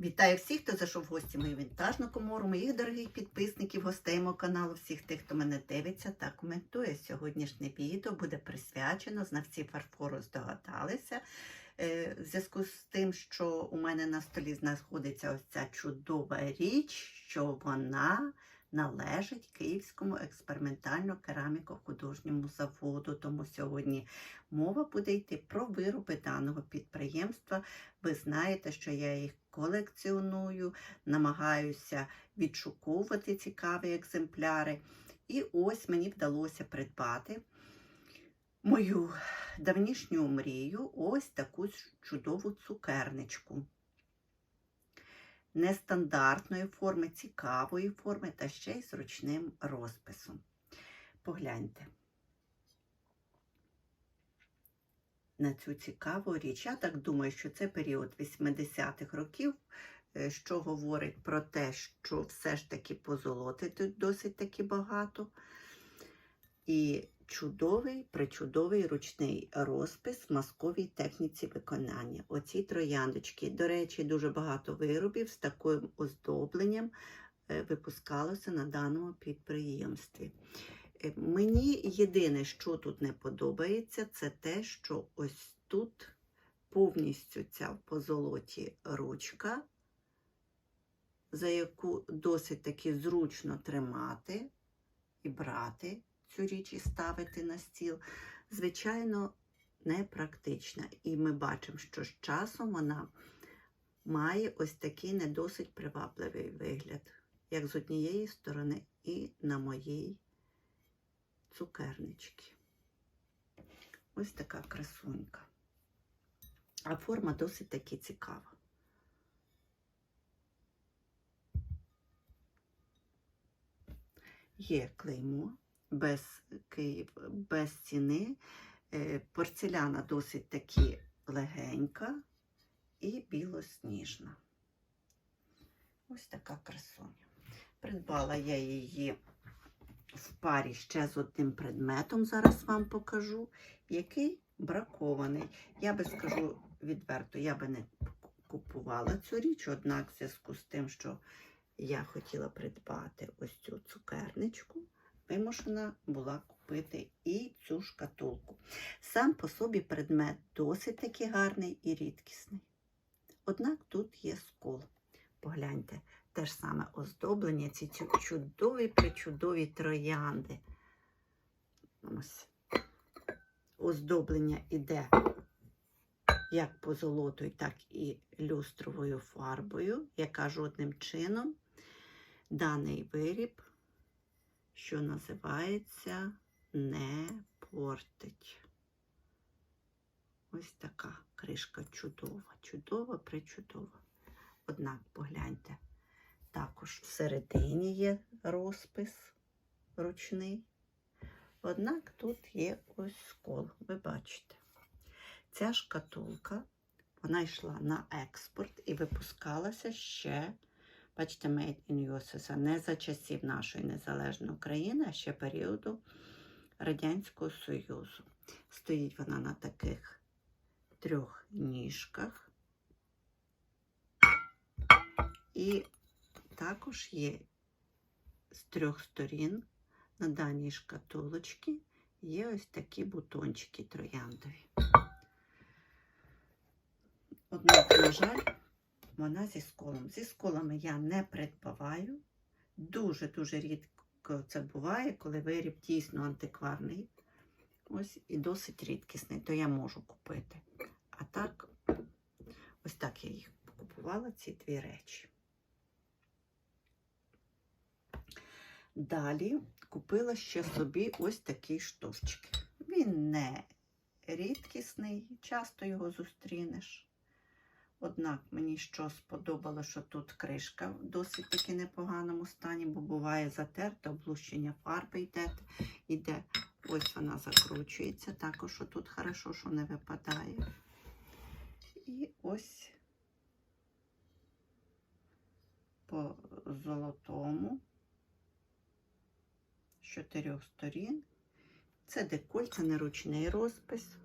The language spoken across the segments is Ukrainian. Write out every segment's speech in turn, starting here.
Вітаю всіх, хто зайшов в гості в мою вінтажну комору, моїх дорогих підписників, гостей мого каналу, всіх тих, хто мене дивиться та коментує. Сьогоднішнє відео буде присвячено, знавці фарфору здогадалися. е, В зв'язку з тим, що у мене на столі знаходиться ось ця чудова річ, що вона належить Київському експериментально-кераміко-художньому заводу. Тому сьогодні мова буде йти про вироби даного підприємства. Ви знаєте, що я їх колекціоную, намагаюся відшуковувати цікаві екземпляри. І ось мені вдалося придбати мою давнішню мрію, ось таку чудову цукерничку. Нестандартної форми, цікавої форми та ще й з ручним розписом. Погляньте. на цю цікаву річ. Я так думаю, що це період 80-х років, е, що говорить про те, що все ж таки позолоти тут досить таки багато. І чудовий, причудовий ручний розпис в масковій техніці виконання. Оці трояндочки. До речі, дуже багато виробів з таким оздобленням е, випускалося на даному підприємстві. Е, Мені єдине, що тут не подобається, це те, що ось тут повністю ця позолоті ручка, за яку досить таки зручно тримати і брати цю річ і ставити на стіл, звичайно, непрактична. І ми бачимо, що з часом вона має ось такий не досить привабливий вигляд, як з однієї сторони, і на моїй цукернички. Ось така красунька. А форма досить таки цікава. Є клеймо без, Київ, без ціни. Е, Порцеляна досить таки легенька і білосніжна. Ось така красуня. Придбала я її в парі ще з одним предметом, зараз вам покажу, який бракований. Я би скажу відверто, я би не купувала цю річ, однак в зв'язку з тим, що я хотіла придбати ось цю цукерничку, вимушена була купити і цю шкатулку. Сам по собі предмет досить таки гарний і рідкісний. Однак тут є скол. Погляньте, те ж саме оздоблення, ці чудові причудові троянди. Ось. Оздоблення іде як позолотою, так і люстровою фарбою, яка жодним чином даний виріб, що називається, не портить. Ось така кришка чудова, чудова, причудова. Однак погляньте, також всередині є розпис ручний. Однак тут є ось скол, ви бачите. Ця шкатулка, вона йшла на експорт і випускалася ще, бачите, Made in USSR, не за часів нашої незалежної України, а ще періоду Радянського Союзу. Стоїть вона на таких трьох ніжках. І також є з трьох сторін на даній шкатулочці є ось такі бутончики трояндові. Однак, на жаль, вона зі сколом. Зі сколами я не придбаваю. Дуже-дуже рідко це буває, коли виріб дійсно антикварний. Ось і досить рідкісний, то я можу купити. А так, ось так я їх купувала, ці дві речі. Далі купила ще собі ось такий штовчик. Він не рідкісний, часто його зустрінеш. Однак мені що сподобало, що тут кришка в досить таки непоганому стані, бо буває затерта, облущення фарби йде. йде. Ось вона закручується. Також тут хорошо, що не випадає. І ось по золотому з чотирьох сторін. Це деколь, це не ручний розпис.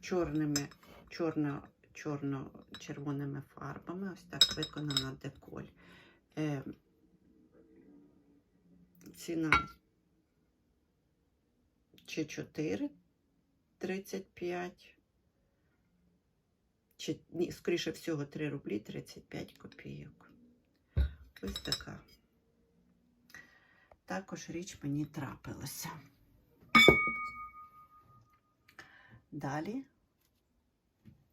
Чорними, чорно-червоними фарбами. Ось так виконана деколь. Е, ціна чи 4 35 чи, ні, скоріше всього, 3 рублі 35 копійок. Ось така. Також річ мені трапилася. Далі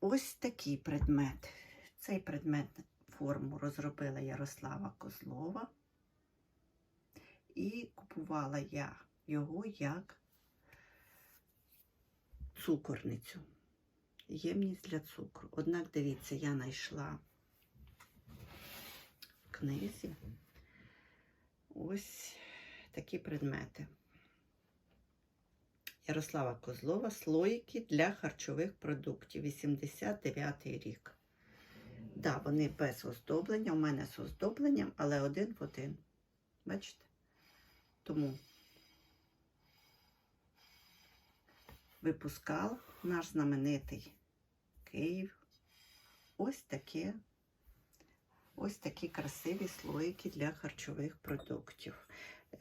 ось такий предмет. Цей предмет форму розробила Ярослава Козлова. І купувала я його як цукорницю. Ємність для цукру. Однак, дивіться, я знайшла в книзі ось такі предмети. Ярослава Козлова слоїки для харчових продуктів. 89 рік. Да, вони без оздоблення. У мене з оздобленням, але один в один. Бачите? Тому випускав наш знаменитий Київ. Ось таке, ось такі красиві слоїки для харчових продуктів.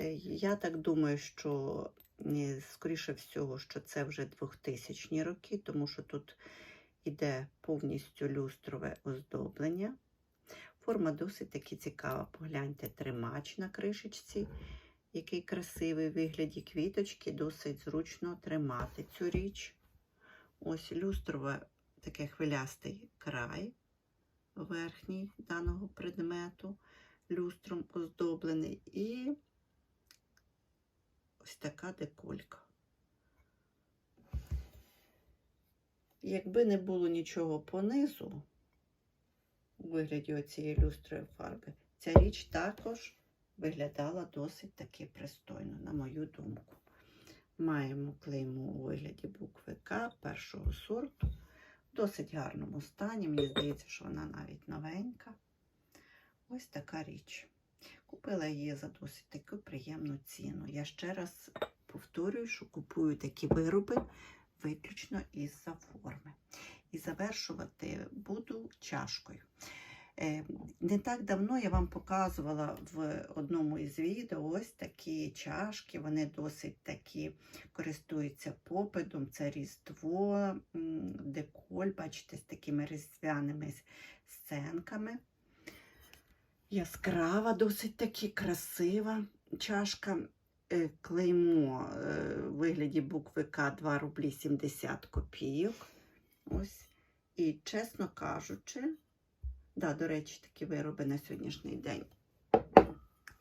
Е, Я так думаю, що скоріше всього, що це вже 2000 роки, тому що тут іде повністю люстрове оздоблення. Форма досить таки цікава. Погляньте, тримач на кришечці, який красивий в вигляді квіточки, досить зручно тримати цю річ. Ось люстрове таке хвилястий край верхній даного предмету, люстром оздоблений, і ось така деколька. Якби не було нічого понизу, у вигляді оцієї люстрової фарби, ця річ також виглядала досить таки пристойно, на мою думку. Маємо клейму у вигляді букви К першого сорту. В досить гарному стані. Мені здається, що вона навіть новенька. Ось така річ. Купила її за досить таку приємну ціну. Я ще раз повторюю, що купую такі вироби виключно із-за форми. І завершувати буду чашкою. Е, Не так давно я вам показувала в одному із відео ось такі чашки, вони досить такі користуються попитом. Це різдво, деколь, бачите, з такими різдвяними сценками. Яскрава, досить таки красива чашка. Е, Клеймо е, в вигляді букви К 2 рублі 70 копійок. Ось. І, чесно кажучи, Да, до речі, такі вироби на сьогоднішній день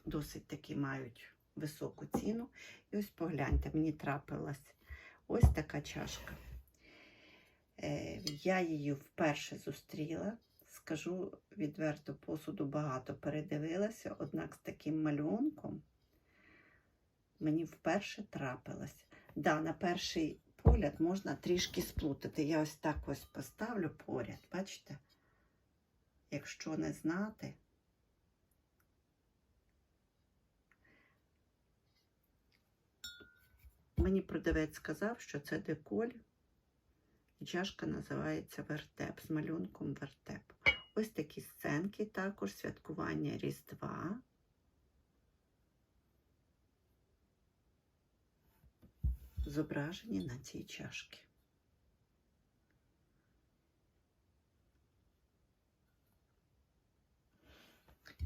досить таки мають високу ціну. І ось погляньте, мені трапилась ось така чашка. Е, я її вперше зустріла. Скажу відверто, посуду багато передивилася, однак з таким малюнком мені вперше трапилась. Да, на перший погляд можна трішки сплутати. Я ось так ось поставлю поряд, бачите? якщо не знати. Мені продавець сказав, що це деколь, і чашка називається вертеп з малюнком вертеп. Ось такі сценки, також святкування Різдва. Зображені на цій чашці.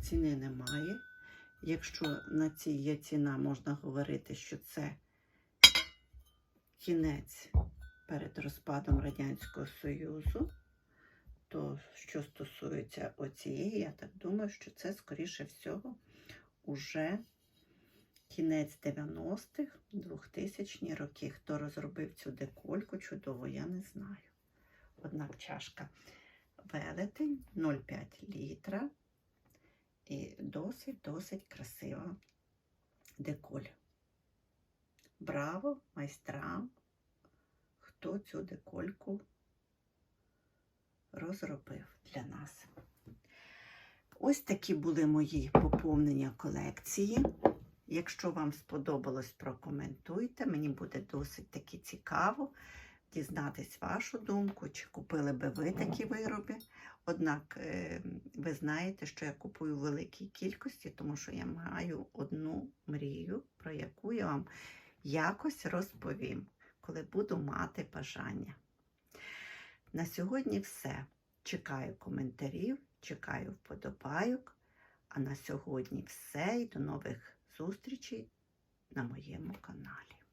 ціни немає. Якщо на цій є ціна, можна говорити, що це кінець перед розпадом Радянського Союзу, то що стосується оцієї, я так думаю, що це, скоріше всього, уже кінець 90-х, 2000-ні роки. Хто розробив цю декольку, чудово, я не знаю. Однак чашка велетень 0,5 літра. І досить-досить красива деколь. Браво майстрам, хто цю декольку розробив для нас. Ось такі були мої поповнення колекції. Якщо вам сподобалось, прокоментуйте. Мені буде досить таки цікаво дізнатись вашу думку, чи купили би ви такі вироби. Однак е, ви знаєте, що я купую великій кількості, тому що я маю одну мрію, про яку я вам якось розповім, коли буду мати бажання. На сьогодні все. Чекаю коментарів, чекаю вподобайок. А на сьогодні все і до нових зустрічей на моєму каналі.